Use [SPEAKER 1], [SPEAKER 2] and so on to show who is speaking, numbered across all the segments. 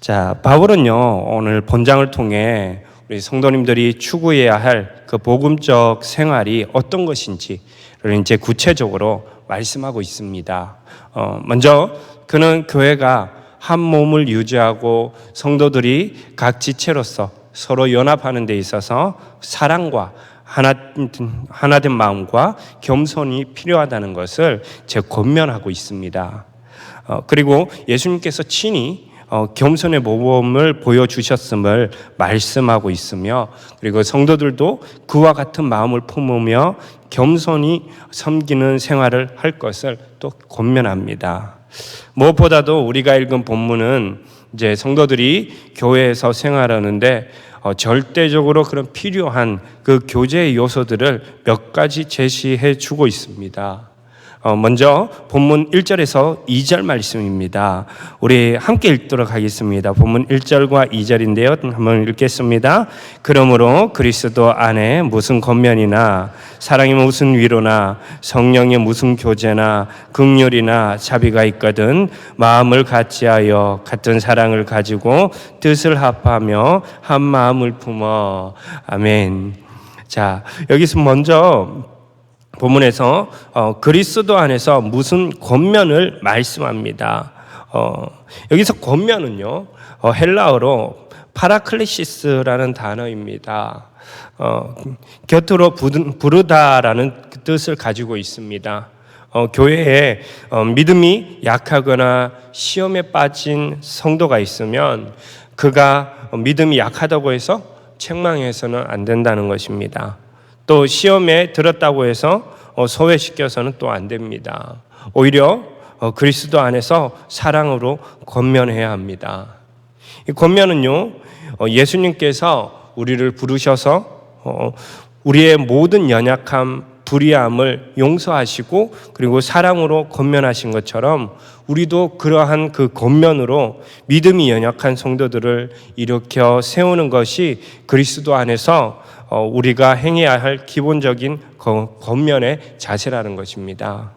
[SPEAKER 1] 자, 바울은요, 오늘 본장을 통해 우리 성도님들이 추구해야 할 그 복음적 생활이 어떤 것인지를 이제 구체적으로 말씀하고 있습니다. 어, 먼저 그는 교회가 한 몸을 유지하고 성도들이 각 지체로서 서로 연합하는 데 있어서 사랑과 하나, 하나된 마음과 겸손이 필요하다는 것을 제 권면하고 있습니다. 어, 그리고 예수님께서 친히 어, 겸손의 모범을 보여주셨음을 말씀하고 있으며 그리고 성도들도 그와 같은 마음을 품으며 겸손히 섬기는 생활을 할 것을 또 권면합니다. 무엇보다도 우리가 읽은 본문은 이제 성도들이 교회에서 생활하는데 어, 절대적으로 그런 필요한 그 교제의 요소들을 몇 가지 제시해 주고 있습니다. 어, 먼저 본문 1절에서 2절 말씀입니다. 우리 함께 읽도록 하겠습니다. 본문 1절과 2절인데요. 한번 읽겠습니다. 그러므로 그리스도 안에 무슨 겉면이나 사랑의 무슨 위로나 성령의 무슨 교제나 극률이나 자비가 있거든 마음을 같이 하여 같은 사랑을 가지고 뜻을 합하며 한 마음을 품어 아멘. 자 여기서 먼저 본문에서 어, 그리스도 안에서 무슨 권면을 말씀합니다. 어, 여기서 권면은요 어, 헬라어로 파라클리시스라는 단어입니다. 어, 곁으로 부르다라는 뜻을 가지고 있습니다. 어, 교회에 어, 믿음이 약하거나 시험에 빠진 성도가 있으면 그가 믿음이 약하다고 해서 책망해서는 안 된다는 것입니다. 또 시험에 들었다고 해서 어, 소외시켜서는 또 안 됩니다. 오히려 어, 그리스도 안에서 사랑으로 권면해야 합니다. 이 권면은요, 어, 예수님께서 우리를 부르셔서 우리의 모든 연약함, 불의함을 용서하시고 그리고 사랑으로 권면하신 것처럼 우리도 그러한 그 권면으로 믿음이 연약한 성도들을 일으켜 세우는 것이 그리스도 안에서 어, 우리가 행해야 할 기본적인 겉면의 자세라는 것입니다.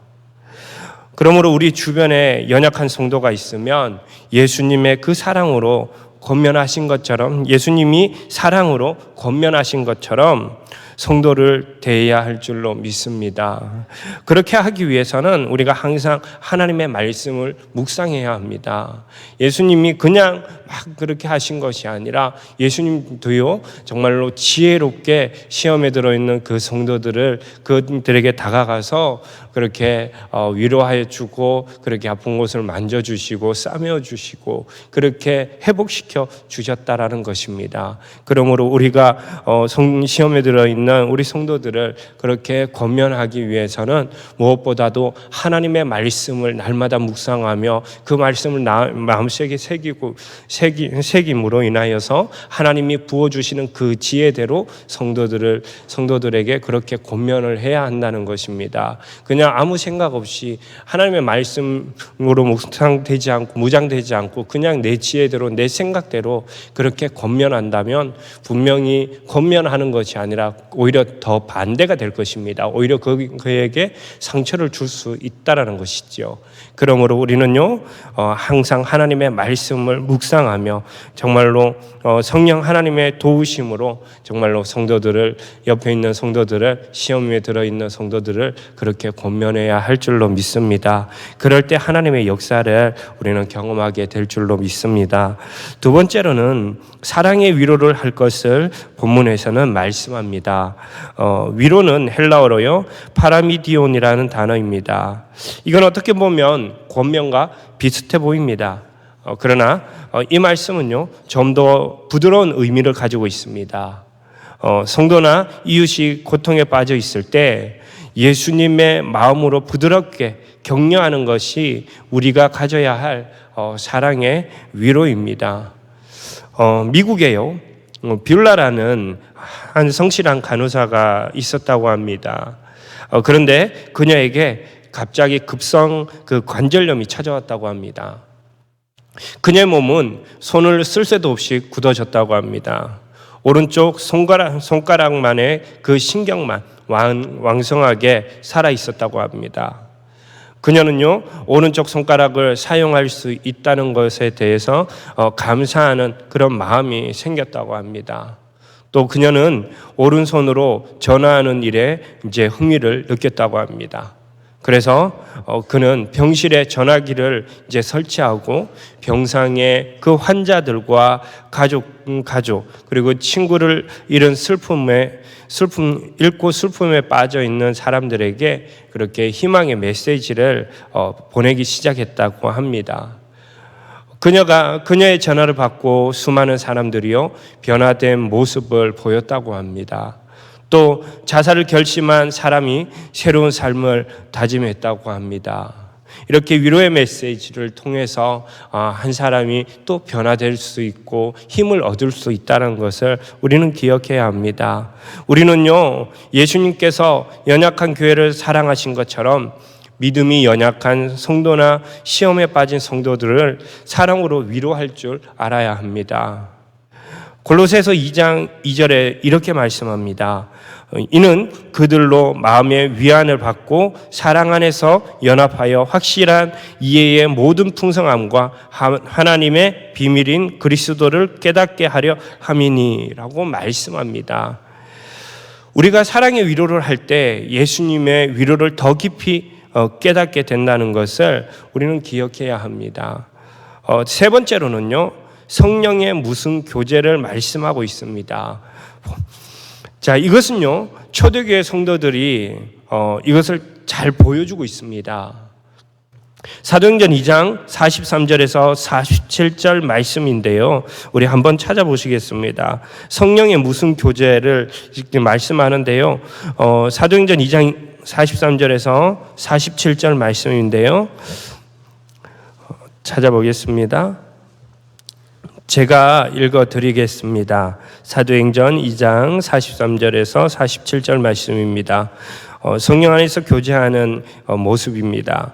[SPEAKER 1] 그러므로 우리 주변에 연약한 성도가 있으면 예수님의 그 사랑으로 권면하신 것처럼 예수님이 사랑으로 권면하신 것처럼 성도를 대해야 할 줄로 믿습니다. 그렇게 하기 위해서는 우리가 항상 하나님의 말씀을 묵상해야 합니다. 예수님이 그냥 막 그렇게 하신 것이 아니라 예수님도요 정말로 지혜롭게 시험에 들어있는 그 성도들을 그들에게 다가가서 그렇게 어, 위로하여 주고 그렇게 아픈 곳을 만져주시고 싸매어 주시고 그렇게 회복시켜 주셨다라는 것입니다. 그러므로 우리가 어, 시험에 들어 있는 우리 성도들을 그렇게 권면하기 위해서는 무엇보다도 하나님의 말씀을 날마다 묵상하며 그 말씀을 마음속에 새기고 새기, 새김으로 인하여서 하나님이 부어 주시는 그 지혜대로 성도들을 성도들에게 그렇게 권면을 해야 한다는 것입니다. 그냥 그냥 아무 생각 없이 하나님의 말씀으로 묵상되지 않고 무장되지 않고 그냥 내 지혜대로 내 생각대로 그렇게 권면한다면 분명히 권면하는 것이 아니라 오히려 더 반대가 될 것입니다. 오히려 그, 그에게 상처를 줄 수 있다라는 것이죠. 그러므로 우리는요 어, 항상 하나님의 말씀을 묵상하며 정말로 어, 성령 하나님의 도우심으로 정말로 성도들을 옆에 있는 성도들을 시험에 들어 있는 성도들을 그렇게 권 권면해야 할 줄로 믿습니다. 그럴 때 하나님의 역사를 우리는 경험하게 될 줄로 믿습니다. 두 번째로는 사랑의 위로를 할 것을 본문에서는 말씀합니다. 어, 위로는 헬라어로요 파라미디온이라는 단어입니다. 이건 어떻게 보면 권면과 비슷해 보입니다. 어, 그러나 어, 이 말씀은요 좀 더 부드러운 의미를 가지고 있습니다. 어, 성도나 이웃이 고통에 빠져 있을 때 예수님의 마음으로 부드럽게 격려하는 것이 우리가 가져야 할 어, 사랑의 위로입니다. 어, 미국에요. 어, 뷰라라는 한 성실한 간호사가 있었다고 합니다. 어, 그런데 그녀에게 갑자기 급성 그 관절염이 찾아왔다고 합니다. 그녀의 몸은 손을 쓸 새도 없이 굳어졌다고 합니다. 오른쪽 손가락, 손가락만의 그 신경만 왕, 왕성하게 살아 있었다고 합니다. 그녀는요 오른쪽 손가락을 사용할 수 있다는 것에 대해서 어, 감사하는 그런 마음이 생겼다고 합니다. 또 그녀는 오른손으로 전화하는 일에 이제 흥미를 느꼈다고 합니다. 그래서 어, 그는 병실에 전화기를 이제 설치하고 병상에 그 환자들과 가족 음, 가족 그리고 친구를 잃은 슬픔에 슬픔 잃고 슬픔에 빠져 있는 사람들에게 그렇게 희망의 메시지를 어, 보내기 시작했다고 합니다. 그녀가 그녀의 전화를 받고 수많은 사람들이요 변화된 모습을 보였다고 합니다. 또 자살을 결심한 사람이 새로운 삶을 다짐했다고 합니다. 이렇게 위로의 메시지를 통해서 아, 한 사람이 또 변화될 수 있고 힘을 얻을 수 있다는 것을 우리는 기억해야 합니다. 우리는요, 예수님께서 연약한 교회를 사랑하신 것처럼 믿음이 연약한 성도나 시험에 빠진 성도들을 사랑으로 위로할 줄 알아야 합니다. 골로새서 2장 2절에 이렇게 말씀합니다. 이는 그들로 마음의 위안을 받고 사랑 안에서 연합하여 확실한 이해의 모든 풍성함과 하나님의 비밀인 그리스도를 깨닫게 하려 함이니라고 말씀합니다. 우리가 사랑의 위로를 할 때 예수님의 위로를 더 깊이 어, 깨닫게 된다는 것을 우리는 기억해야 합니다. 어, 세 번째로는요, 성령의 무슨 교제를 말씀하고 있습니다. 자, 이것은요, 초대교회 성도들이 어, 이것을 잘 보여주고 있습니다. 사도행전 2장 43절에서 47절 말씀인데요. 우리 한번 찾아보시겠습니다. 성령의 무슨 교제를 말씀하는데요. 어, 사도행전 2장 43절에서 47절 말씀인데요. 찾아보겠습니다. 제가 읽어 드리겠습니다. 사도행전 2장 43절에서 47절 말씀입니다. 어, 성령 안에서 교제하는 어, 모습입니다.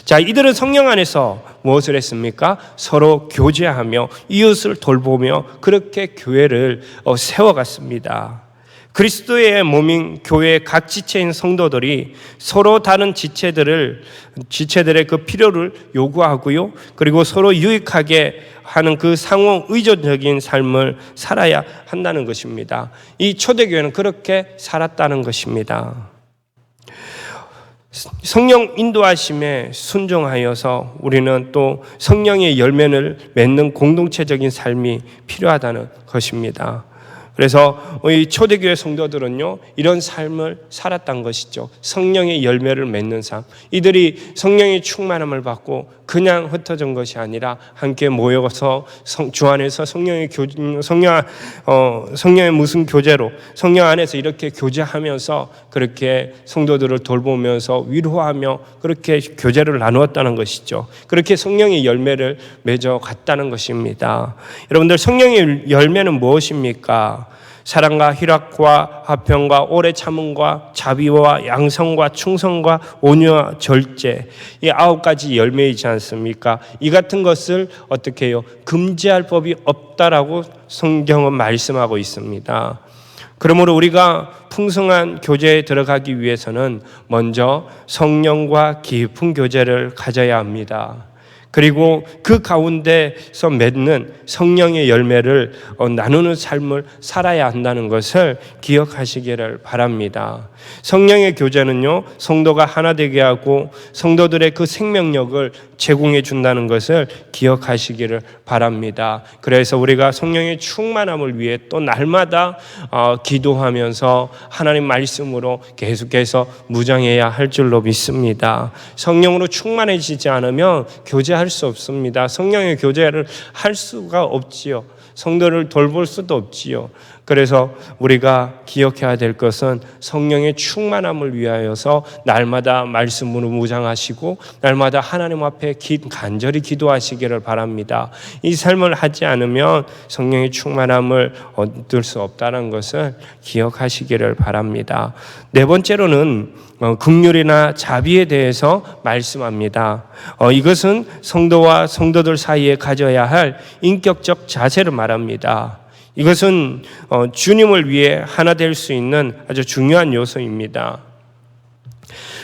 [SPEAKER 1] 자, 이들은 성령 안에서 무엇을 했습니까? 서로 교제하며 이웃을 돌보며 그렇게 교회를 어, 세워갔습니다. 그리스도의 몸인 교회 각 지체인 성도들이 서로 다른 지체들을 지체들의 그 필요를 요구하고요. 그리고 서로 유익하게 하는 그 상호 의존적인 삶을 살아야 한다는 것입니다. 이 초대교회는 그렇게 살았다는 것입니다. 성령 인도하심에 순종하여서 우리는 또 성령의 열매를 맺는 공동체적인 삶이 필요하다는 것입니다. 그래서 이 초대교회 성도들은요 이런 삶을 살았던 것이죠. 성령의 열매를 맺는 삶. 이들이 성령의 충만함을 받고 그냥 흩어진 것이 아니라 함께 모여서 성, 주 안에서 성령의 교 성령 어 성령의 무슨 교제로 성령 안에서 이렇게 교제하면서 그렇게 성도들을 돌보면서 위로하며 그렇게 교제를 나누었다는 것이죠. 그렇게 성령의 열매를 맺어 갔다는 것입니다. 여러분들 성령의 열매는 무엇입니까? 사랑과 희락과 화평과 오래 참음과 자비와 양성과 충성과 온유와 절제 이 아홉 가지 열매이지 않습니까? 이 같은 것을 어떻게 해요? 금지할 법이 없다라고 성경은 말씀하고 있습니다. 그러므로 우리가 풍성한 교제에 들어가기 위해서는 먼저 성령과 깊은 교제를 가져야 합니다. 그리고 그 가운데서 맺는 성령의 열매를 어, 나누는 삶을 살아야 한다는 것을 기억하시기를 바랍니다. 성령의 교제는요, 성도가 하나 되게 하고 성도들의 그 생명력을 제공해 준다는 것을 기억하시기를 바랍니다. 그래서 우리가 성령의 충만함을 위해 또 날마다 어, 기도하면서 하나님 말씀으로 계속해서 무장해야 할 줄로 믿습니다. 성령으로 충만해지지 않으면 교제 할 수 없습니다. 성령의 교제를 할 수가 없지요. 성도를 돌볼 수도 없지요. 그래서 우리가 기억해야 될 것은 성령의 충만함을 위하여서 날마다 말씀으로 무장하시고 날마다 하나님 앞에 기, 간절히 기도하시기를 바랍니다. 이 삶을 하지 않으면 성령의 충만함을 얻을 수 없다는 것을 기억하시기를 바랍니다. 네 번째로는 어, 긍휼이나 자비에 대해서 말씀합니다. 어, 이것은 성도와 성도들 사이에 가져야 할 인격적 자세를 말합니다. 이것은 어, 주님을 위해 하나 될 수 있는 아주 중요한 요소입니다.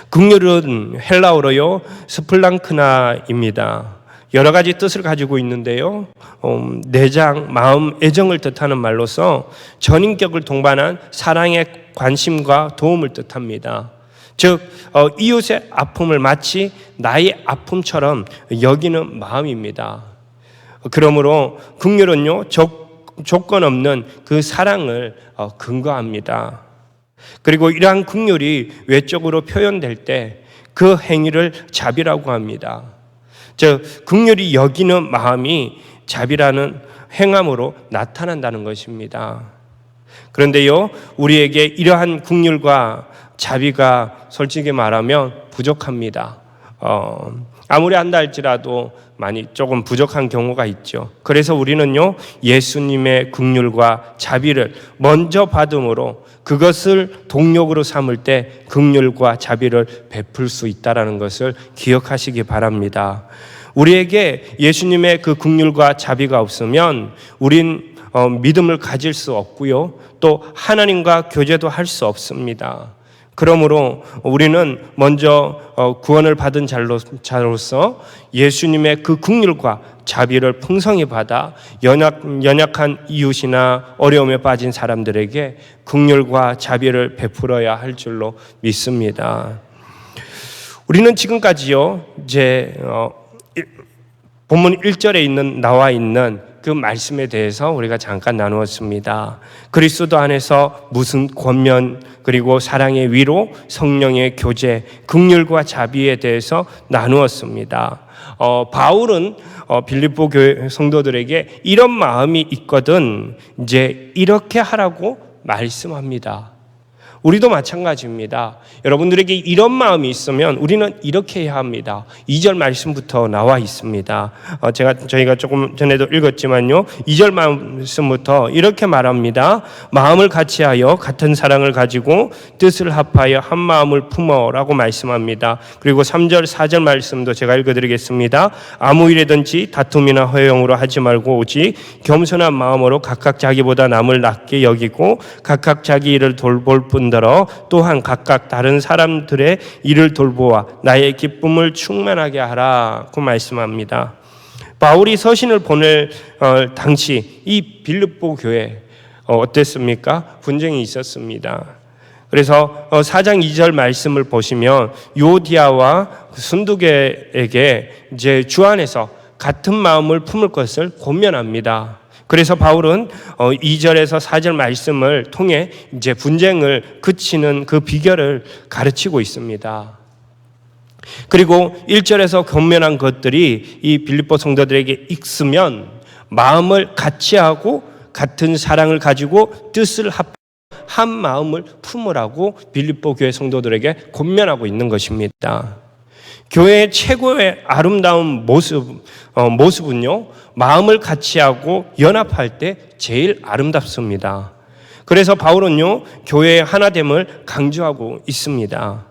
[SPEAKER 1] 긍휼은 헬라어로요 스플랑크나입니다. 여러 가지 뜻을 가지고 있는데요. 음, 내장, 마음, 애정을 뜻하는 말로서 전인격을 동반한 사랑의 관심과 도움을 뜻합니다. 즉 어, 이웃의 아픔을 마치 나의 아픔처럼 여기는 마음입니다. 그러므로 긍휼은요 조건 없는 그 사랑을 어, 근거합니다. 그리고 이러한 긍휼이 외적으로 표현될 때 그 행위를 자비라고 합니다. 즉 긍휼이 여기는 마음이 자비라는 행함으로 나타난다는 것입니다. 그런데요, 우리에게 이러한 긍휼과 자비가 솔직히 말하면 부족합니다. 어, 아무리 한다 할지라도 많이 조금 부족한 경우가 있죠. 그래서 우리는요 예수님의 긍휼과 자비를 먼저 받음으로 그것을 동력으로 삼을 때 긍휼과 자비를 베풀 수 있다라는 것을 기억하시기 바랍니다. 우리에게 예수님의 그 긍휼과 자비가 없으면 우린 어, 믿음을 가질 수 없고요. 또 하나님과 교제도 할 수 없습니다. 그러므로 우리는 먼저 어, 구원을 받은 자로서 예수님의 그 긍휼과 자비를 풍성히 받아 연약, 연약한 이웃이나 어려움에 빠진 사람들에게 긍휼과 자비를 베풀어야 할 줄로 믿습니다. 우리는 지금까지요, 이제, 어, 본문 1절에 있는, 나와 있는 그 말씀에 대해서 우리가 잠깐 나누었습니다. 그리스도 안에서 무슨 권면 그리고 사랑의 위로 성령의 교제 긍휼과 자비에 대해서 나누었습니다. 어, 바울은 어, 빌립보 교회 성도들에게 이런 마음이 있거든 이제 이렇게 하라고 말씀합니다. 우리도 마찬가지입니다. 여러분들에게 이런 마음이 있으면 우리는 이렇게 해야 합니다. 2절 말씀부터 나와 있습니다. 어, 제가 저희가 조금 전에도 읽었지만요. 2절 말씀부터 이렇게 말합니다. 마음을 같이하여 같은 사랑을 가지고 뜻을 합하여 한 마음을 품어라고 말씀합니다. 그리고 3절 4절 말씀도 제가 읽어 드리겠습니다. 아무 일에든지 다툼이나 허용으로 하지 말고 오직 겸손한 마음으로 각각 자기보다 남을 낮게 여기고 각각 자기 일을 돌볼 뿐 뿐더러 또한 각각 다른 사람들의 일을 돌보아 나의 기쁨을 충만하게 하라고 말씀합니다. 바울이 서신을 보낼 어, 당시 이 빌립보 교회 어, 어땠습니까? 분쟁이 있었습니다. 그래서 4장 어, 2절 말씀을 보시면 요디아와 순두계에게 이제 주 안에서 같은 마음을 품을 것을 권면합니다. 그래서 바울은 2절에서 어, 4절 말씀을 통해 이제 분쟁을 그치는 그 비결을 가르치고 있습니다. 그리고 1절에서 경면한 것들이 이 빌립보 성도들에게 익으면 마음을 같이 하고 같은 사랑을 가지고 뜻을 합 한 마음을 품으라고 빌립보 교회 성도들에게 권면하고 있는 것입니다. 교회의 최고의 아름다운 모습, 어, 모습은요, 마음을 같이 하고 연합할 때 제일 아름답습니다. 그래서 바울은요, 교회의 하나됨을 강조하고 있습니다.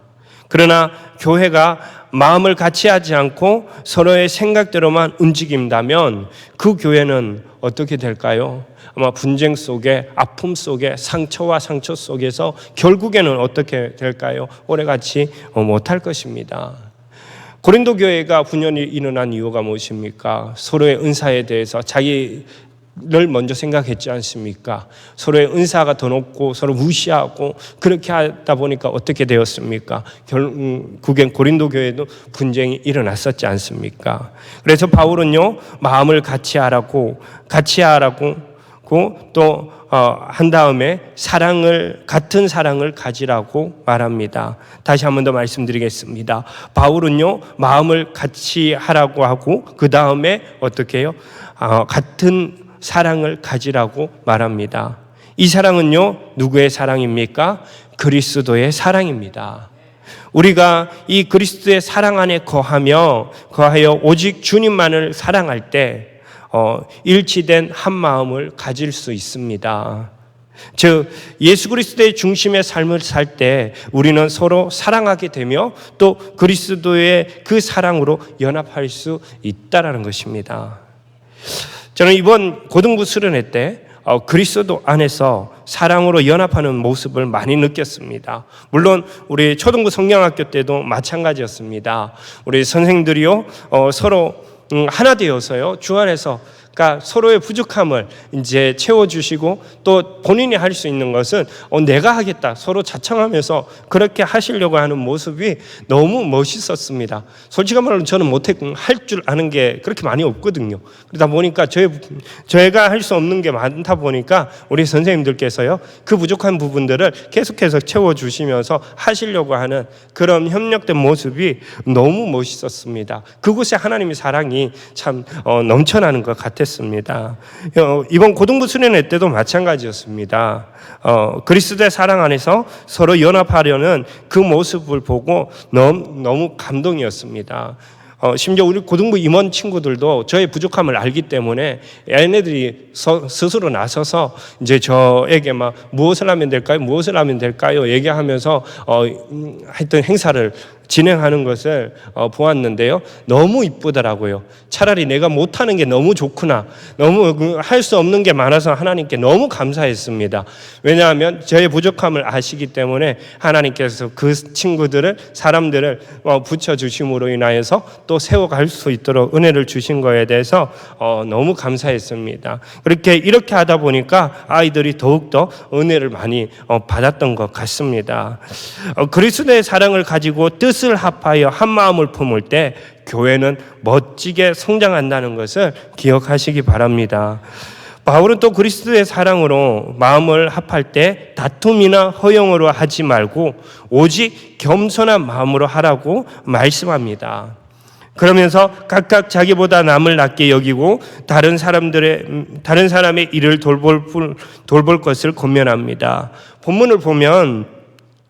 [SPEAKER 1] 그러나 교회가 마음을 같이 하지 않고 서로의 생각대로만 움직인다면 그 교회는 어떻게 될까요? 아마 분쟁 속에 아픔 속에 상처와 상처 속에서 결국에는 어떻게 될까요? 오래같이 못할 것입니다. 고린도 교회가 분열이 일어난 이유가 무엇입니까? 서로의 은사에 대해서 자기를 먼저 생각했지 않습니까? 서로의 은사가 더 높고 서로 무시하고 그렇게 하다 보니까 어떻게 되었습니까? 결국엔 음, 고린도 교회도 분쟁이 일어났었지 않습니까? 그래서 바울은요 마음을 같이 하라고 같이 하라고 또한 어, 다음에 사랑을 같은 사랑을 가지라고 말합니다. 다시 한 번 더 말씀드리겠습니다. 바울은요 마음을 같이 하라고 하고 그 다음에 어떻게 해요? 어, 같은 사랑을 가지라고 말합니다. 이 사랑은요, 누구의 사랑입니까? 그리스도의 사랑입니다. 우리가 이 그리스도의 사랑 안에 거하며 거하여 오직 주님만을 사랑할 때 어, 일치된 한 마음을 가질 수 있습니다. 즉 예수 그리스도의 중심의 삶을 살 때 우리는 서로 사랑하게 되며 또 그리스도의 그 사랑으로 연합할 수 있다라는 것입니다. 저는 이번 고등부 수련회 때 어, 그리스도 안에서 사랑으로 연합하는 모습을 많이 느꼈습니다. 물론 우리 초등부 성경학교 때도 마찬가지였습니다. 우리 선생들이요 어, 서로 음, 하나 되어서요. 주 안에서 그러니까 서로의 부족함을 이제 채워주시고 또 본인이 할 수 있는 것은 어, 내가 하겠다 서로 자청하면서 그렇게 하시려고 하는 모습이 너무 멋있었습니다. 솔직한 말로 저는 못했고 할 줄 아는 게 그렇게 많이 없거든요. 그러다 보니까 저희 저희가 할 수 없는 게 많다 보니까 우리 선생님들께서요 그 부족한 부분들을 계속해서 채워주시면서 하시려고 하는 그런 협력된 모습이 너무 멋있었습니다. 그곳에 하나님의 사랑이 참 어, 넘쳐나는 것 같았 습니다. 어, 이번 고등부 수련회 때도 마찬가지였습니다. 어, 그리스도의 사랑 안에서 서로 연합하려는 그 모습을 보고 너무, 너무 감동이었습니다. 어, 심지어 우리 고등부 임원 친구들도 저의 부족함을 알기 때문에 얘네들이 서, 스스로 나서서 이제 저에게 막 무엇을 하면 될까요? 무엇을 하면 될까요? 얘기하면서 어, 음, 하여튼 행사를 진행하는 것을 어, 보았는데요. 너무 이쁘더라고요. 차라리 내가 못하는 게 너무 좋구나. 너무 그할수 없는 게 많아서 하나님께 너무 감사했습니다. 왜냐하면 저의 부족함을 아시기 때문에 하나님께서 그 친구들을 사람들을 어, 붙여주심으로 인하여서 또 세워갈 수 있도록 은혜를 주신 거에 대해서 어, 너무 감사했습니다. 그렇게 이렇게 하다 보니까 아이들이 더욱더 은혜를 많이 어, 받았던 것 같습니다. 어, 그리스도의 사랑을 가지고 뜻 뜻을 합하여 한 마음을 품을 때 교회는 멋지게 성장한다는 것을 기억하시기 바랍니다. 바울은 또 그리스도의 사랑으로 마음을 합할 때 다툼이나 허용으로 하지 말고 오직 겸손한 마음으로 하라고 말씀합니다. 그러면서 각각 자기보다 남을 낮게 여기고 다른 사람들의 다른 사람의 일을 돌볼 돌볼 것을 권면합니다. 본문을 보면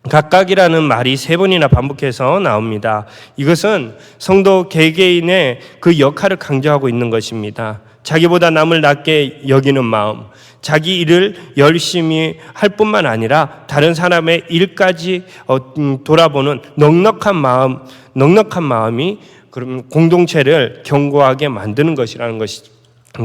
[SPEAKER 1] 각각이라는 말이 세 번이나 반복해서 나옵니다. 이것은 성도 개개인의 그 역할을 강조하고 있는 것입니다. 자기보다 남을 낮게 여기는 마음, 자기 일을 열심히 할 뿐만 아니라 다른 사람의 일까지 어, 음, 돌아보는 넉넉한 마음, 넉넉한 마음이 그럼 공동체를 견고하게 만드는 것이라는 것이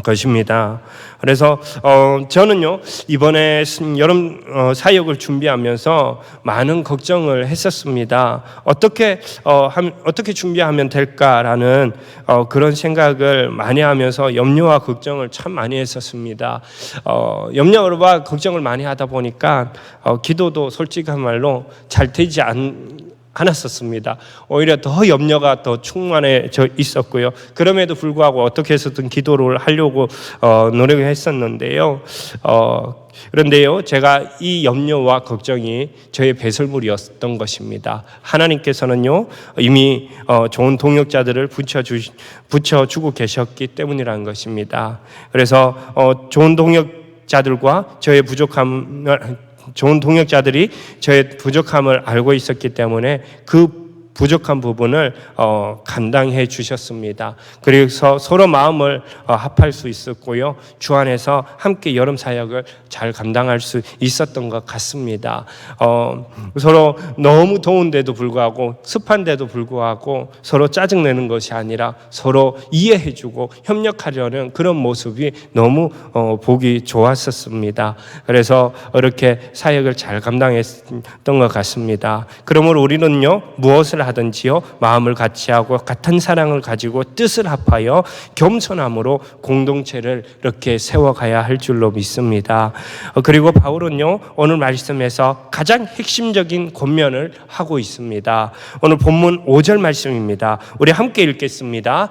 [SPEAKER 1] 것입니다. 그래서 어, 저는요 이번에 여름 어, 사역을 준비하면서 많은 걱정을 했었습니다. 어떻게 어, 함, 어떻게 준비하면 될까라는 어, 그런 생각을 많이 하면서 염려와 걱정을 참 많이 했었습니다. 어, 염려와 걱정을 많이 하다 보니까 어, 기도도 솔직한 말로 잘 되지 않. 않았었습니다. 오히려 더 염려가 더 충만해져 있었고요. 그럼에도 불구하고 어떻게 해서든 기도를 하려고 어, 노력을 했었는데요. 어, 그런데요, 제가 이 염려와 걱정이 저의 배설물이었던 것입니다. 하나님께서는요, 이미 어, 좋은 동역자들을 붙여주, 붙여주고 계셨기 때문이라는 것입니다. 그래서 어, 좋은 동역 자들과 저의 부족함을 좋은 동역자들이 저의 부족함을 알고 있었기 때문에 그 부족한 부분을 어, 감당해 주셨습니다. 그래서 서로 마음을 어, 합할 수 있었고요. 주 안에서 함께 여름 사역을 잘 감당할 수 있었던 것 같습니다. 어, 서로 너무 더운데도 불구하고 습한데도 불구하고 서로 짜증내는 것이 아니라 서로 이해해주고 협력하려는 그런 모습이 너무 어, 보기 좋았었습니다. 그래서 이렇게 사역을 잘 감당했던 것 같습니다. 그러므로 우리는요 무엇을 하든지요 마음을 같이 하고 같은 사랑을 가지고 뜻을 합하여 겸손함으로 공동체를 이렇게 세워가야 할 줄로 믿습니다. 어, 그리고 바울은요 오늘 말씀에서 가장 핵심적인 권면을 하고 있습니다. 오늘 본문 5절 말씀입니다. 우리 함께 읽겠습니다.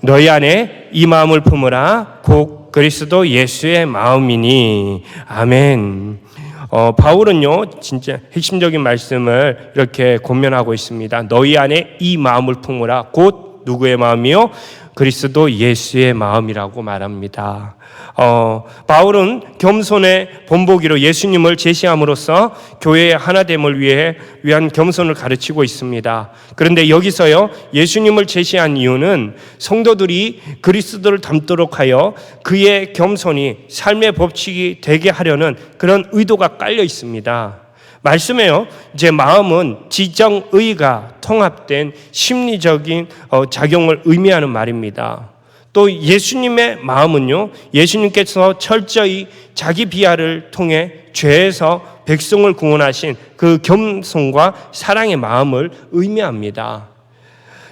[SPEAKER 1] 너희 안에 이 마음을 품으라 곧 그리스도 예수의 마음이니 아멘. 어, 바울은요, 진짜 핵심적인 말씀을 이렇게 권면하고 있습니다. 너희 안에 이 마음을 품으라. 곧 누구의 마음이요? 그리스도 예수의 마음이라고 말합니다. 어, 바울은 겸손의 본보기로 예수님을 제시함으로써 교회의 하나됨을 위해 위한 겸손을 가르치고 있습니다. 그런데 여기서요, 예수님을 제시한 이유는 성도들이 그리스도를 닮도록 하여 그의 겸손이 삶의 법칙이 되게 하려는 그런 의도가 깔려 있습니다. 말씀에요. 제 마음은 지정의가 통합된 심리적인 어, 작용을 의미하는 말입니다. 또 예수님의 마음은요. 예수님께서 철저히 자기 비하를 통해 죄에서 백성을 구원하신 그 겸손과 사랑의 마음을 의미합니다.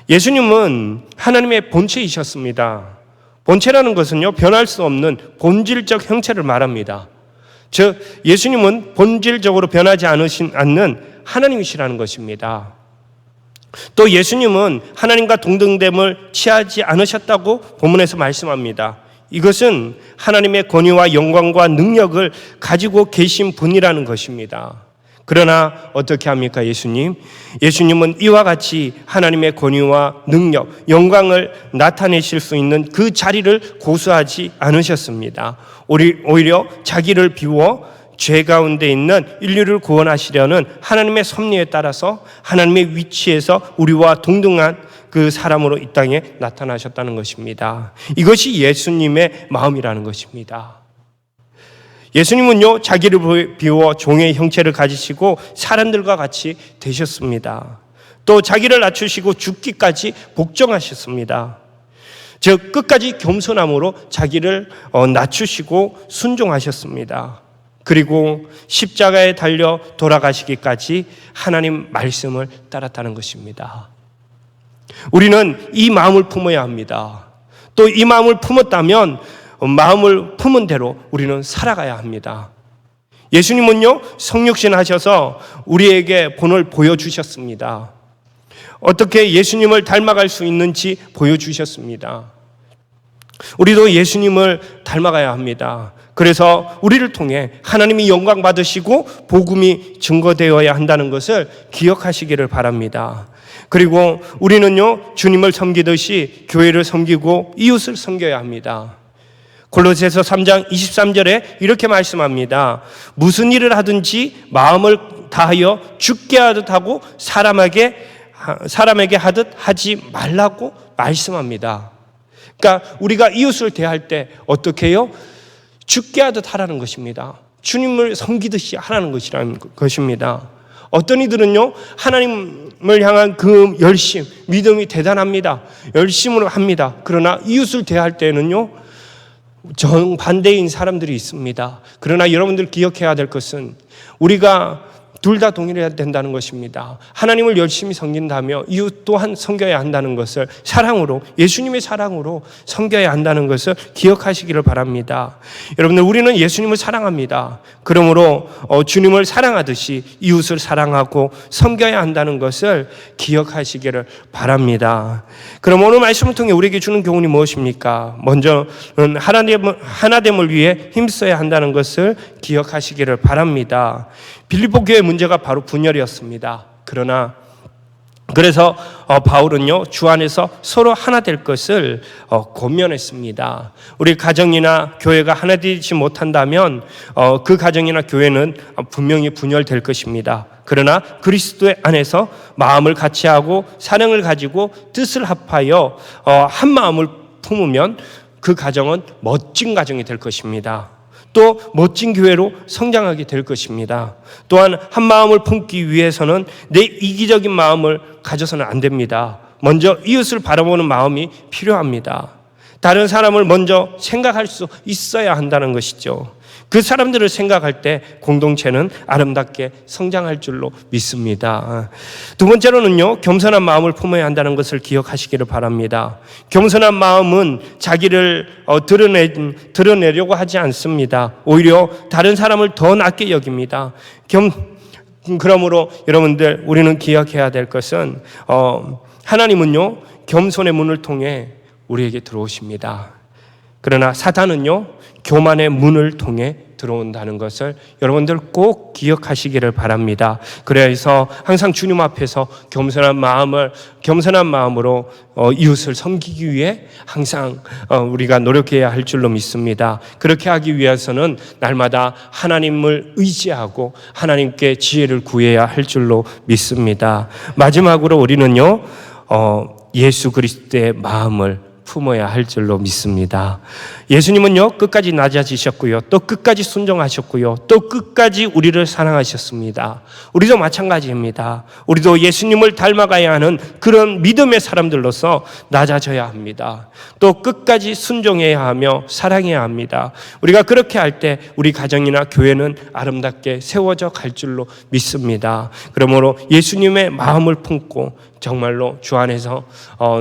[SPEAKER 1] 예수님은 하나님의 본체이셨습니다. 본체라는 것은요. 변할 수 없는 본질적 형체를 말합니다. 즉 예수님은 본질적으로 변하지 않으신 않는 하나님이시라는 것입니다. 또 예수님은 하나님과 동등됨을 취하지 않으셨다고 본문에서 말씀합니다. 이것은 하나님의 권위와 영광과 능력을 가지고 계신 분이라는 것입니다. 그러나 어떻게 합니까, 예수님? 예수님은 이와 같이 하나님의 권위와 능력, 영광을 나타내실 수 있는 그 자리를 고수하지 않으셨습니다. 오히려 자기를 비워 죄 가운데 있는 인류를 구원하시려는 하나님의 섭리에 따라서 하나님의 위치에서 우리와 동등한 그 사람으로 이 땅에 나타나셨다는 것입니다. 이것이 예수님의 마음이라는 것입니다. 예수님은요, 자기를 비워 종의 형체를 가지시고 사람들과 같이 되셨습니다. 또 자기를 낮추시고 죽기까지 복종하셨습니다. 즉, 끝까지 겸손함으로 자기를 어, 낮추시고 순종하셨습니다. 그리고 십자가에 달려 돌아가시기까지 하나님 말씀을 따랐다는 것입니다. 우리는 이 마음을 품어야 합니다. 또 이 마음을 품었다면 마음을 품은 대로 우리는 살아가야 합니다. 예수님은요, 성육신 하셔서 우리에게 본을 보여주셨습니다. 어떻게 예수님을 닮아갈 수 있는지 보여주셨습니다. 우리도 예수님을 닮아가야 합니다. 그래서 우리를 통해 하나님이 영광 받으시고 복음이 증거되어야 한다는 것을 기억하시기를 바랍니다. 그리고 우리는요, 주님을 섬기듯이 교회를 섬기고 이웃을 섬겨야 합니다. 골로새서 3장 23절에 이렇게 말씀합니다. 무슨 일을 하든지 마음을 다하여 죽게 하듯 하고 사람에게 사람에게 하듯 하지 말라고 말씀합니다. 그러니까 우리가 이웃을 대할 때 어떻게 해요? 죽게 하듯 하라는 것입니다. 주님을 섬기듯이 하라는 것이라는 것입니다. 어떤 이들은요, 하나님을 향한 그 열심, 믿음이 대단합니다. 열심으로 합니다. 그러나 이웃을 대할 때는요, 정반대인 사람들이 있습니다. 그러나 여러분들 기억해야 될 것은 우리가 둘 다 동일해야 된다는 것입니다. 하나님을 열심히 섬긴다며 이웃 또한 섬겨야 한다는 것을 사랑으로 예수님의 사랑으로 섬겨야 한다는 것을 기억하시기를 바랍니다. 여러분들 우리는 예수님을 사랑합니다. 그러므로 어, 주님을 사랑하듯이 이웃을 사랑하고 섬겨야 한다는 것을 기억하시기를 바랍니다. 그럼 오늘 말씀을 통해 우리에게 주는 교훈이 무엇입니까? 먼저는 하나님 하나됨을 위해 힘써야 한다는 것을 기억하시기를 바랍니다. 빌립보 교회 문제가 바로 분열이었습니다. 그러나 그래서 어, 바울은요 주 안에서 서로 하나 될 것을 어, 고면했습니다. 우리 가정이나 교회가 하나 되지 못한다면 어, 그 가정이나 교회는 분명히 분열될 것입니다. 그러나 그리스도의 안에서 마음을 같이 하고 사랑을 가지고 뜻을 합하여 한 마음을 품으면 그 가정은 멋진 가정이 될 것입니다. 또 멋진 교회로 성장하게 될 것입니다. 또한 한 마음을 품기 위해서는 내 이기적인 마음을 가져서는 안 됩니다. 먼저 이웃을 바라보는 마음이 필요합니다. 다른 사람을 먼저 생각할 수 있어야 한다는 것이죠. 그 사람들을 생각할 때 공동체는 아름답게 성장할 줄로 믿습니다. 두 번째로는요, 겸손한 마음을 품어야 한다는 것을 기억하시기를 바랍니다. 겸손한 마음은 자기를 어, 드러내, 드러내려고 하지 않습니다. 오히려 다른 사람을 더 낮게 여깁니다. 겸, 그러므로 여러분들 우리는 기억해야 될 것은 어, 하나님은요 겸손의 문을 통해 우리에게 들어오십니다. 그러나 사단은요 교만의 문을 통해 들어온다는 것을 여러분들 꼭 기억하시기를 바랍니다. 그래서 항상 주님 앞에서 겸손한 마음을 겸손한 마음으로 어, 이웃을 섬기기 위해 항상 어, 우리가 노력해야 할 줄로 믿습니다. 그렇게 하기 위해서는 날마다 하나님을 의지하고 하나님께 지혜를 구해야 할 줄로 믿습니다. 마지막으로 우리는요 어, 예수 그리스도의 마음을 품어야 할 줄로 믿습니다. 예수님은요, 끝까지 낮아지셨고요, 또 끝까지 순종하셨고요, 또 끝까지 우리를 사랑하셨습니다. 우리도 마찬가지입니다. 우리도 예수님을 닮아가야 하는 그런 믿음의 사람들로서 낮아져야 합니다. 또 끝까지 순종해야 하며 사랑해야 합니다. 우리가 그렇게 할 때 우리 가정이나 교회는 아름답게 세워져 갈 줄로 믿습니다. 그러므로 예수님의 마음을 품고 정말로 주 안에서 어,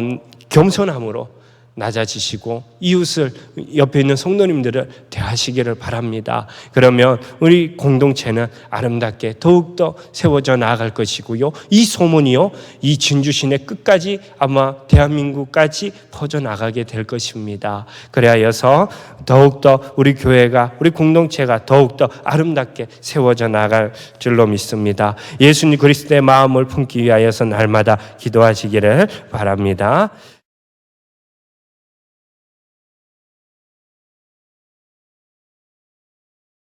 [SPEAKER 1] 겸손함으로 낮아지시고 이웃을 옆에 있는 성도님들을 대하시기를 바랍니다. 그러면 우리 공동체는 아름답게 더욱더 세워져 나아갈 것이고요. 이 소문이요. 이 진주신의 끝까지 아마 대한민국까지 퍼져 나가게 될 것입니다. 그래야여서 더욱더 우리 교회가 우리 공동체가 더욱더 아름답게 세워져 나갈 줄로 믿습니다. 예수님 그리스도의 마음을 품기 위하여서 날마다 기도하시기를 바랍니다.